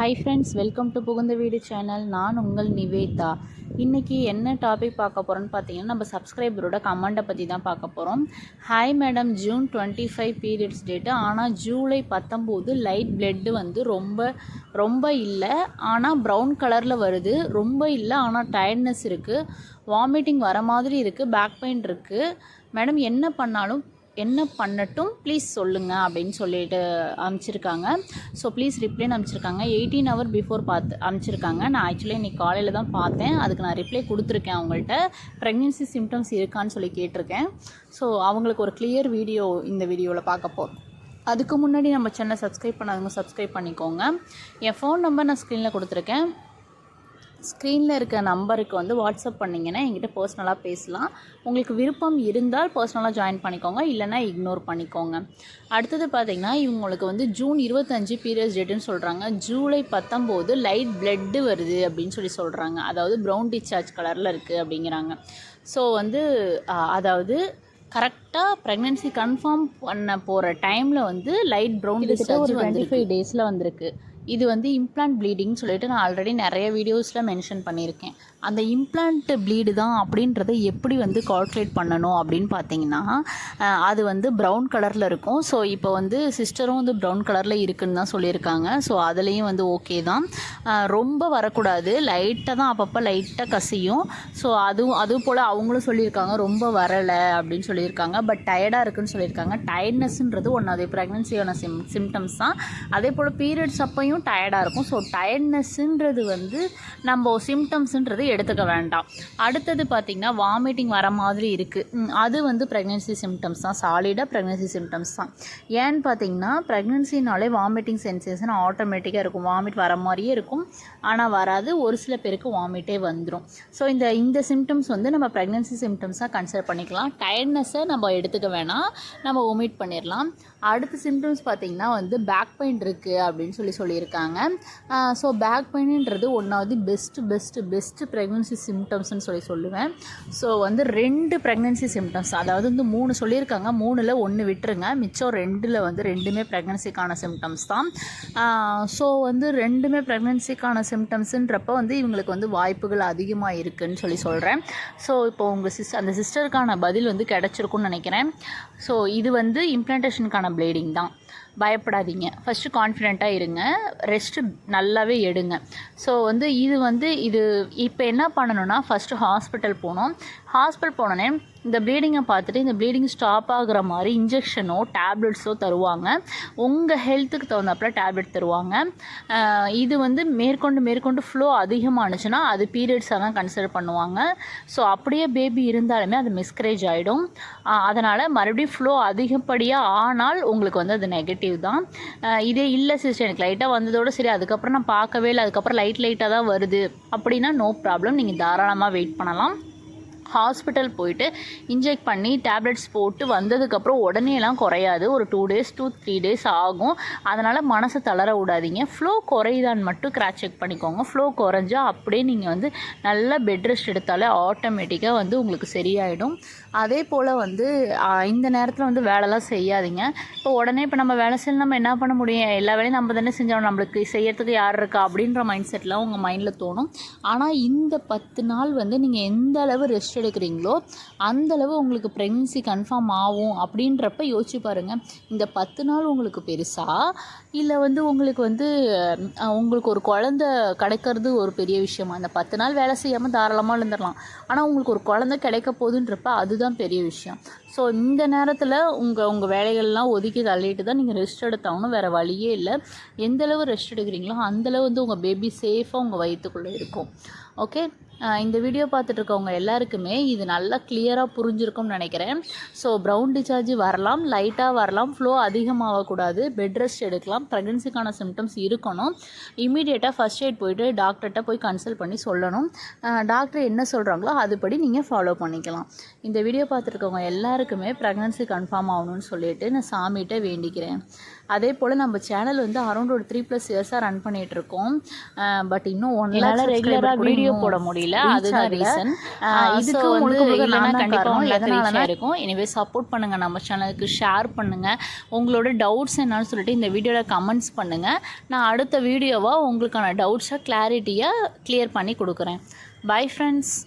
Hi friends welcome to புகுந்த வீடு channel நான் உங்கள் நிவேதா. இன்றைக்கி என்ன டாபிக் பார்க்க போகிறோன்னு பார்த்தீங்கன்னா நம்ம சப்ஸ்கிரைபரோட கமெண்ட்டை பற்றி தான் பார்க்க போகிறோம் hi madam June twenty five periods date ஆனால் ஜூலை பத்தொம்போது லைட் பிளட்டு வந்து ரொம்ப ரொம்ப இல்லை. ஆனால் ப்ரௌன் கலரில் வருது. ரொம்ப இல்லை ஆனால் டயர்ட்னஸ் இருக்குது வாமிட்டிங் வர மாதிரி இருக்குது பேக் பெயின் இருக்குது மேடம் என்ன பண்ணாலும் என்ன பண்ணட்டும் ப்ளீஸ் சொல்லுங்கள் அப்படின்னு சொல்லிட்டு அனுப்பிச்சிருக்காங்க. ஸோ ப்ளீஸ் ரிப்ளைன்னு அனுப்பிச்சிருக்காங்க. எயிட்டீன் ஹவர் பிஃபோர் பார்த்து அனுப்பிச்சிருக்காங்க. நான் ஆக்சுவலி இன்னைக்கு காலையில் தான் பார்த்தேன். அதுக்கு நான் ரிப்ளை கொடுத்துருக்கேன் அவங்கள்ட்ட. ப்ரெக்னென்சி சிம்டம்ஸ் இருக்கான்னு சொல்லி கேட்டிருக்கேன். ஸோ அவங்களுக்கு ஒரு கிளியர் வீடியோ இந்த வீடியோவில் பார்க்க போகிறோம் அதுக்கு முன்னாடி நம்ம சேனல் சப்ஸ்கிரைப் பண்ணாதவங்க சப்ஸ்கிரைப் பண்ணிக்கோங்க. என் ஃபோன் நம்பர் நான் ஸ்க்ரீனில் கொடுத்துருக்கேன். ஸ்க்ரீனில் இருக்க நம்பருக்கு வந்து வாட்ஸ்அப் பண்ணிங்கன்னா என்கிட்ட பர்சனலாக பேசலாம். உங்களுக்கு விருப்பம் இருந்தால் பர்சனலாக ஜாயின் பண்ணிக்கோங்க இல்லைனா இக்னோர் பண்ணிக்கோங்க. அடுத்தது பார்த்திங்கன்னா இவங்களுக்கு வந்து ஜூன் இருபத்தஞ்சு பீரியட்ஸ் டேட்டுன்னு சொல்கிறாங்க ஜூலை பத்தொம்போது லைட் பிளட்டு வருது அப்படின்னு சொல்லி சொல்கிறாங்க அதாவது ப்ரௌன் டிஸ்சார்ஜ் கலரில் இருக்குது அப்படிங்கிறாங்க. ஸோ வந்து அதாவது கரெக்டாக ப்ரெக்னென்சி கன்ஃபார்ம் பண்ண போகிற டைமில் வந்து light brown discharge twenty five டேஸில் வந்திருக்கு. இது வந்து இம்ப்ளான்ட் ப்ளீடிங் சொல்லிட்டு நான் ஆல்ரெடி நிறைய வீடியோஸில் மென்ஷன் பண்ணியிருக்கேன். அந்த இம்ப்ளான்ட் ப்ளீடு தான் அப்படின்றத எப்படி வந்து கால்குலேட் பண்ணணும் அப்படின்னு பார்த்தீங்கன்னா அது வந்து ப்ரௌன் கலரில் இருக்கும். ஸோ இப்போ வந்து சிஸ்டரும் வந்து ப்ரௌன் கலரில் இருக்குன்னு தான் சொல்லியிருக்காங்க. ஸோ அதுலேயும் வந்து ஓகே தான். ரொம்ப வரக்கூடாது. லைட்டாக தான் அப்பப்போ லைட்டாக கசியும். ஸோ அதுவும் அது போல் அவங்களும் சொல்லியிருக்காங்க. ரொம்ப வரலை அப்படின்னு சொல்லியிருக்காங்க. பட் டயர்டாக இருக்குன்னு சொல்லியிருக்காங்க. டயர்ட்னஸ்ன்றது ஒன்றாவது ப்ரெக்னன்சியான சிம் சிம்டம்ஸ் தான். அதே போல் பீரியட்ஸ் அப்பையும் டயர்டாக இருக்கும். ஸோ டயர்ட்னஸ்ன்றது வந்து நம்ம சிம்டம்ஸ்ன்றது எடுத்துக்க வேண்டாம். அடுத்தது பார்த்திங்கன்னா வாமிட்டிங் வர மாதிரி இருக்குது அது வந்து ப்ரெக்னென்சி சிம்டம்ஸ் தான். சாலிடாக ப்ரெக்னென்சி சிம்டம்ஸ் தான். ஏன்னு பார்த்தீங்கன்னா ப்ரெக்னென்சினாலே வாமிட்டிங் சென்சேஷன் ஆட்டோமேட்டிக்காக இருக்கும். வாமிட் வர மாதிரியே இருக்கும். ஆனால் வராது. ஒரு சில பேருக்கு வாமிட்டே வந்துடும் ஸோ இந்த இந்த சிம்டம்ஸ் வந்து நம்ம ப்ரெக்னென்சி சிம்டம்ஸாக கன்சிடர் பண்ணிக்கலாம். டயர்ட்னஸை நம்ம எடுத்துக்க வேணாம். நம்ம ஒமிட் பண்ணிடலாம் அடுத்த சிம்டம்ஸ் பார்த்திங்கன்னா வந்து பேக் பெயின் இருக்குது அப்படின்னு சொல்லி சொல்லியிருக்காங்க. ஸோ பேக் பெயின்ன்றது ஒன்றாவது பெஸ்ட்டு பெஸ்ட்டு பெஸ்ட்டு ப்ரெக்னன்சி சிம்டம்ஸ்னு சொல்லி சொல்லுவேன். ஸோ வந்து ரெண்டு ப்ரெக்னன்சி சிம்டம்ஸ் அதாவது வந்து மூணு சொல்லியிருக்காங்க. மூணில் ஒன்று விட்டுருங்க. மிச்சம் ரெண்டில் வந்து ரெண்டுமே ப்ரெக்னன்சிக்கான சிம்டம்ஸ் தான். ஸோ வந்து ரெண்டுமே ப்ரெக்னன்சிக்கான சிம்டம்ஸுன்றப்ப வந்து இவங்களுக்கு வந்து வாய்ப்புகள் அதிகமாக இருக்குதுன்னு சொல்லி சொல்கிறேன் ஸோ இப்போ உங்கள் சிஸ் அந்த சிஸ்டருக்கான பதில் வந்து கிடச்சிருக்குன்னு நினைக்கிறேன். ஸோ இது வந்து இம்ப்ளான்டேஷனுக்கான ப்ளீடிங் தான். பயப்படாதீங்க. ஃபஸ்ட்டு கான்ஃபிடெண்ட்டாக இருங்க. ரெஸ்ட்டு நல்லாவே எடுங்க. ஸோ வந்து இது வந்து இது இப்போ என்ன பண்ணணும்னா ஃபஸ்ட்டு ஹாஸ்பிட்டல் போகணும் ஹாஸ்பிட்டல் போனோடனே இந்த ப்ளீடிங்கை பார்த்துட்டு இந்த ப்ளீடிங் ஸ்டாப் ஆகுற மாதிரி இன்ஜெக்ஷனோ டேப்லெட்ஸோ தருவாங்க. உங்கள் ஹெல்த்துக்கு தகுந்தாப்பில் டேப்லெட் தருவாங்க. இது வந்து மேற்கொண்டு மேற்கொண்டு ஃப்ளோ அதிகமானுச்சுன்னா அது பீரியட்ஸாக தான் கன்சிடர் பண்ணுவாங்க. ஸோ அப்படியே பேபி இருந்தாலுமே அது மிஸ்கரேஜ் ஆகிடும் அதனால் மறுபடியும் ஃப்ளோ அதிகப்படியாக ஆனால் உங்களுக்கு வந்து அது நெகட்டிவ் தான். இதே இல்லை சிஸ்டர் எனக்கு லைட்டாக வந்ததோடு சரி அதுக்கப்புறம் நான் பார்க்கவே இல்லை. அதுக்கப்புறம் லைட் லைட்டாக தான் வருது. அப்படின்னா நோ ப்ராப்ளம் நீங்கள் தாராளமாக வெயிட் பண்ணலாம். ஹாஸ்பிட்டல் போயிட்டு இன்ஜெக்ட் பண்ணி டேப்லெட்ஸ் போட்டு வந்ததுக்கப்புறம் உடனேலாம் குறையாது. ஒரு two days two three days ஆகும். அதனால் மனசை தளர விடாதீங்க. ஃப்ளோ குறையுதான்னு மட்டும் கிராச் செக் பண்ணிக்கோங்க. ஃப்ளோ குறைஞ்சா அப்படியே நீங்கள் வந்து நல்லா பெட் ரெஸ்ட் எடுத்தாலே ஆட்டோமேட்டிக்காக வந்து உங்களுக்கு சரியாயிடும். அதே போல் வந்து இந்த நேரத்தில் வந்து வேலைலாம் செய்யாதீங்க. இப்போ உடனே இப்போ நம்ம வேலை செய்யணும் நம்ம என்ன பண்ண முடியும்? எல்லா வேலையும் நம்ம தானே செஞ்சோம் நம்மளுக்கு செய்யறதுக்கு யார் இருக்கா அப்படின்ற மைண்ட் செட்லாம் உங்கள் மைண்டில் தோணும். ஆனால் இந்த பத்து நாள் வந்து நீங்கள் எந்த அளவு ரெஸ்ட் எடுக்கிறீங்களோ அந்த அளவு உங்களுக்கு ப்ரெக்னன்சி கன்ஃபார்ம் ஆகும் அப்படின்றப்ப யோசிச்சு பாருங்கள் இந்த பத்து நாள் உங்களுக்கு பெருசா? இல்லை வந்து உங்களுக்கு வந்து உங்களுக்கு ஒரு குழந்த கிடைக்கிறது ஒரு பெரிய விஷயமா? இந்த பத்து நாள் வேலை செய்யாமல் தாராளமாக இருந்துடலாம் ஆனால் உங்களுக்கு ஒரு குழந்த கிடைக்க போகுதுன்றப்ப அதுதான் பெரிய விஷயம். ஸோ இந்த நேரத்தில் உங்கள் உங்கள் வேலைகள்லாம் ஒதுக்கி தள்ளிட்டு தான் நீங்கள் ரெஸ்ட் எடுத்தாகணும். வேறு வழியே இல்லை. எந்த அளவு ரெஸ்ட் எடுக்கிறீங்களோ அந்தளவு வந்து உங்கள் பேபி சேஃபாக உங்கள் வயிற்றுக்குள்ளே இருக்கும். ஓகே இந்த வீடியோ பார்த்துட்டு இருக்கவங்க எல்லாருக்குமே இது நல்லா கிளியராக புரிஞ்சிருக்கும்னு நினைக்கிறேன். ஸோ ப்ரௌன் டிசார்ஜ் வரலாம் லைட்டாக வரலாம் ஃப்ளோ அதிகமாகக்கூடாது. பெட் ரெஸ்ட் எடுக்கலாம் ப்ரெக்னன்சிக்கான சிம்டம்ஸ் இருக்கணும். இமீடியட்டாக ஃபஸ்ட் எய்ட் போயிட்டு டாக்டர்கிட்ட போய் கன்சல்ட் பண்ணி சொல்லணும். டாக்டர் என்ன சொல்கிறாங்களோ அதுபடி நீங்கள் ஃபாலோ பண்ணிக்கலாம். இந்த வீடியோ பார்த்துருக்கவங்க எல்லாருக்குமே ப்ரெக்னன்சி கன்ஃபார்ம் ஆகணும்னு சொல்லிட்டு நான் சாமிகிட்ட வேண்டிக்கிறேன். அதே போல் நம்ம சேனல் வந்து அரௌண்ட் ஒரு த்ரீ ப்ளஸ் இயர்ஸாக ரன் பண்ணிகிட்ருக்கோம் பட் இன்னும் ஒன் என்னால regular-ஆ video போட முடியல. அதுதான் reason. இதுக்கு முழுக்க நான் கண்டிப்பா கண்டிப்பாக இருக்கும் எனவே சப்போர்ட் பண்ணுங்கள் நம்ம சேனலுக்கு ஷேர் பண்ணுங்கள் உங்களோட டவுட்ஸ் என்னன்னு சொல்லிட்டு இந்த வீடியோவில் கமெண்ட்ஸ் பண்ணுங்கள் நான் அடுத்த வீடியோவாக உங்களுக்கான டவுட்ஸை கிளாரிட்டியாக க்ளியர் பண்ணி கொடுக்குறேன். Bye friends